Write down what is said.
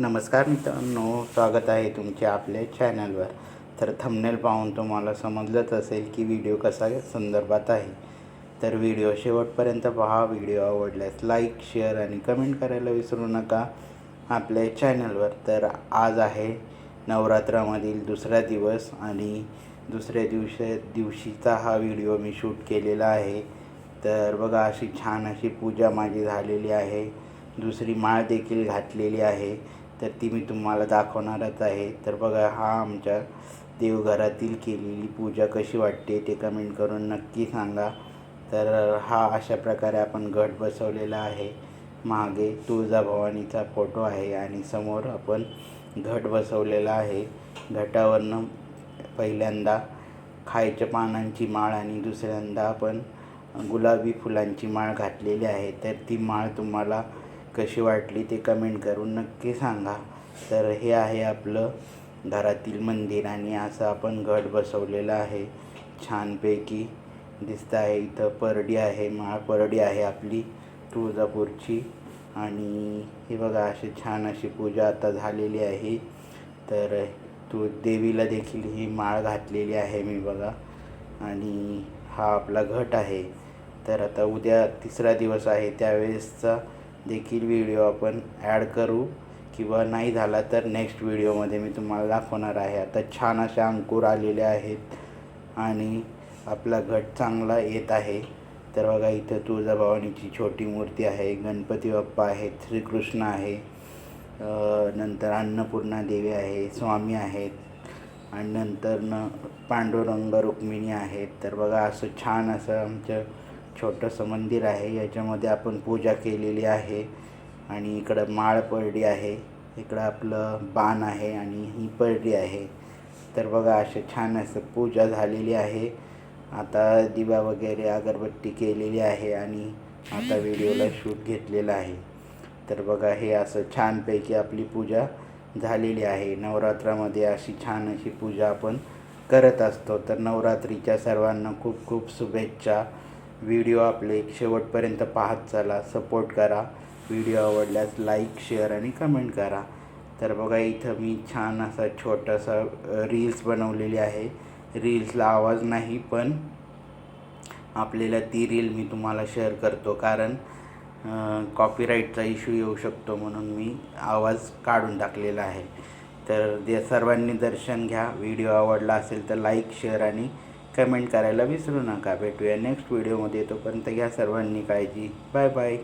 नमस्कार मित्रांनो स्वागत आहे तुमचे आपल्या चॅनलवर तर थंबनेल पाहून तुम्हाला समजलंच असेल की व्हिडिओ कसा संदर्भात आहे. तर व्हिडिओ शेवटपर्यंत पहा. व्हिडिओ आवडल्यास लाईक शेअर आणि कमेंट करायला विसरू नका. आपल्या चॅनलवर तर आज आहे नवरात्रामधील दुसरा दिवस आणि दुसऱ्या दिवशी दिवशीचा हा व्हिडिओ मी शूट केलेला आहे. तर बघा अशी छान अशी पूजा माझी झालेली आहे. दुसरी माळ देखील घातलेली आहे. तर ती मी तुम्हाला दाखवणारच आहे. तर बघा हा आमच्या देवघरातील केलेली पूजा कशी वाटते ते कमेंट करून नक्की सांगा. तर हा अशा प्रकारे आपण गट बसवलेला आहे. मागे तुळजाभवानीचा फोटो आहे आणि समोर आपण घट बसवलेला आहे. घटावरनं पहिल्यांदा खायच्या पानांची माळ आणि दुसऱ्यांदा आपण गुलाबी फुलांची माळ घातलेली आहे. तर ती माळ तुम्हाला कशी वाटली ते कमेंट करून नक्की सांगा. तर हे आहे आपलं घरातील मंदिर आणि असं आपण घट बसवलेलं आहे. छानपैकी दिसतं आहे. इथं परडी आहे माळ परडी आहे आपली तुळजापूरची. आणि हे बघा अशी छान अशी पूजा आता झालेली आहे. तर तू देवीला देखील ही माळ घातलेली आहे मी बघा. आणि हा आपला घट आहे. तर आता उद्या तिसरा दिवस आहे. त्यावेळेसचा देखील व्हिडिओ आपण ॲड करू. किंवा नाही झाला तर नेक्स्ट व्हिडिओमध्ये मी तुम्हाला दाखवणार आहे. आता छान असे अंकुर आलेले आहेत. आणि आपला घट चांगला येत आहे. तर बघा इथं तुळजाभवानीची छोटी मूर्ती आहे. गणपती बाप्पा आहेत श्रीकृष्ण आहे. नंतर अन्नपूर्णा देवी आहे. स्वामी आहेत. आणि नंतर न पांडुरंग रुक्मिणी आहेत. तर बघा असं छान असं आमचं छोटंसं मंदिर आहे. याच्यामध्ये आपण पूजा केलेली आहे. आणि इकडं माळ पडली आहे. इकडं आपलं बाण आहे आणि ही पडली आहे. तर बघा असे छान असं पूजा झालेली आहे. आता दिवा वगैरे अगरबत्ती केलेली आहे आणि आता व्हिडिओला शूट घेतलेला आहे. तर बघा हे असं छानपैकी आपली पूजा झालेली आहे. नवरात्रामध्ये अशी छान अशी पूजा आपण करत असतो. तर नवरात्रीच्या सर्वांना खूप खूप शुभेच्छा. व्हिडिओ आपले शेवटपर्यंत पाहत चला. सपोर्ट करा. व्हिडिओ आवडल्यास लाईक शेअर आणि कमेंट करा. तर बघा इथं मी छान असा छोटासा रील्स बनवलेली आहे. रील्सला आवाज नाही पण आपल्याला ती रील मी तुम्हाला शेअर करतो. कारण कॉपीराईटचा इश्यू येऊ शकतो म्हणून मी आवाज काढून टाकलेला आहे. तर ते सर्वांनी दर्शन घ्या. व्हिडिओ आवडला असेल तर लाईक शेअर आणि कमेंट करायला विसरू नका. भेटूया नेक्स्ट व्हिडिओमध्ये. तोपर्यंत घ्या सर्वांनी काळजी. Bye bye.